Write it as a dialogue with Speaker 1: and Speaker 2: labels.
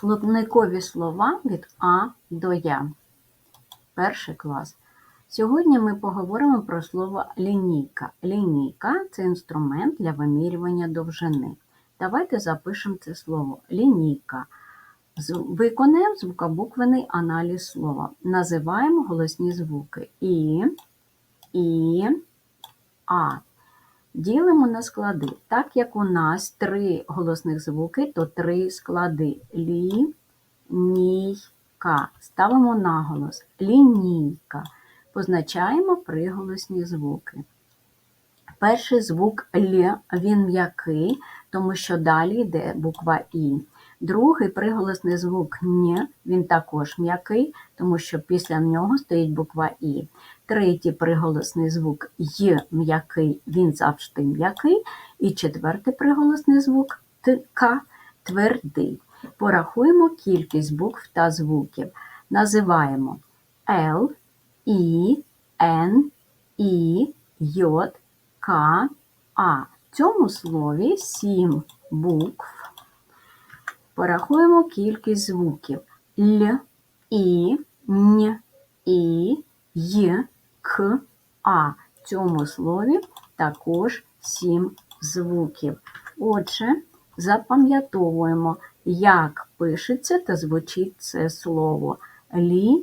Speaker 1: Словникові слова від А до Я. Перший клас. Сьогодні ми поговоримо про слово лінійка. Лінійка це інструмент для вимірювання довжини. Давайте запишемо це слово. Лінійка. Виконаємо звукобуквений аналіз слова. Називаємо голосні звуки І, І, А. Ділимо на склади. Так як у нас три голосних звуки, то три склади. Лі, ній, ка. Ставимо наголос. Лінійка. Позначаємо приголосні звуки. Перший звук Л, він м'який, тому що далі йде буква І. Другий приголосний звук Н, він також м'який, тому що після нього стоїть буква І. Третій приголосний звук Й м'який, він завжди м'який. І четвертий приголосний звук Т, К твердий. Порахуємо кількість букв та звуків. Називаємо Л, І, Н, І, Й, К, А. В цьому слові сім букв. Порахуємо кількість звуків Л, І, Н, І, Й, К, А. В цьому слові також сім звуків. Отже, запам'ятовуємо, як пишеться та звучить це слово лінійка.